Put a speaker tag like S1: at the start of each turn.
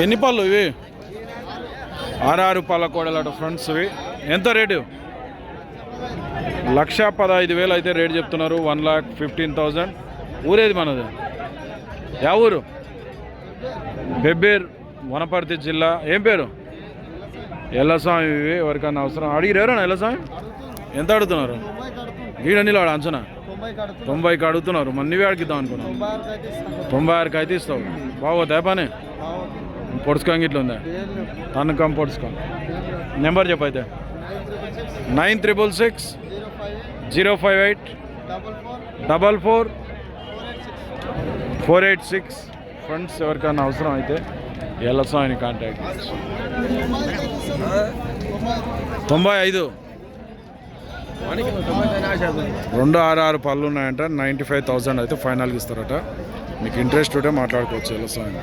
S1: ఎన్ని పళ్ళు ఇవి? ఆరారు పళ్ళ కోడలట ఫ్రెండ్స్ ఇవి. ఎంత రేటు? లక్ష పదహైదు వేలు అయితే రేటు చెప్తున్నారు. One lakh fifteen thousand. ఊరేది మనది? యా ఊరు? బెబ్బేర్ వనపర్తి జిల్లా. ఏం పేరు? ఎల్లస్వామి ఇవి ఎవరికన్నా అవసరం? అడిగి అడిగిరారు ఎల్లస్వామి? ఎంత అడుగుతున్నారు? గీడ నిలవాడు అంచనా? తొంభైకి అడుగుతున్నారు. మన నువ్వే అడిగిద్దాం అనుకున్నాను. తొంభై ఆరుకి అయితే ఇస్తావు. బాగోతాయి పని? పొడుచుకోంగి ఇట్లా ఉందా? తనకం పొడుచుకో. Number చెప్పైతే nine triple six zero five eight double four four eight six. Friends ఎవరికైనా అవసరం అయితే ఎల్లస్వామిని కాంటాక్ట్ తొంభై ఐదు. రెండు ఆరు ఆరు పళ్ళు ఉన్నాయంట. నైంటీ ఫైవ్ థౌసండ్ అయితే ఫైనల్కి ఇస్తారట. మీకు ఇంట్రెస్ట్ ఉంటే మాట్లాడుకోవచ్చు ఎల్లస్వామి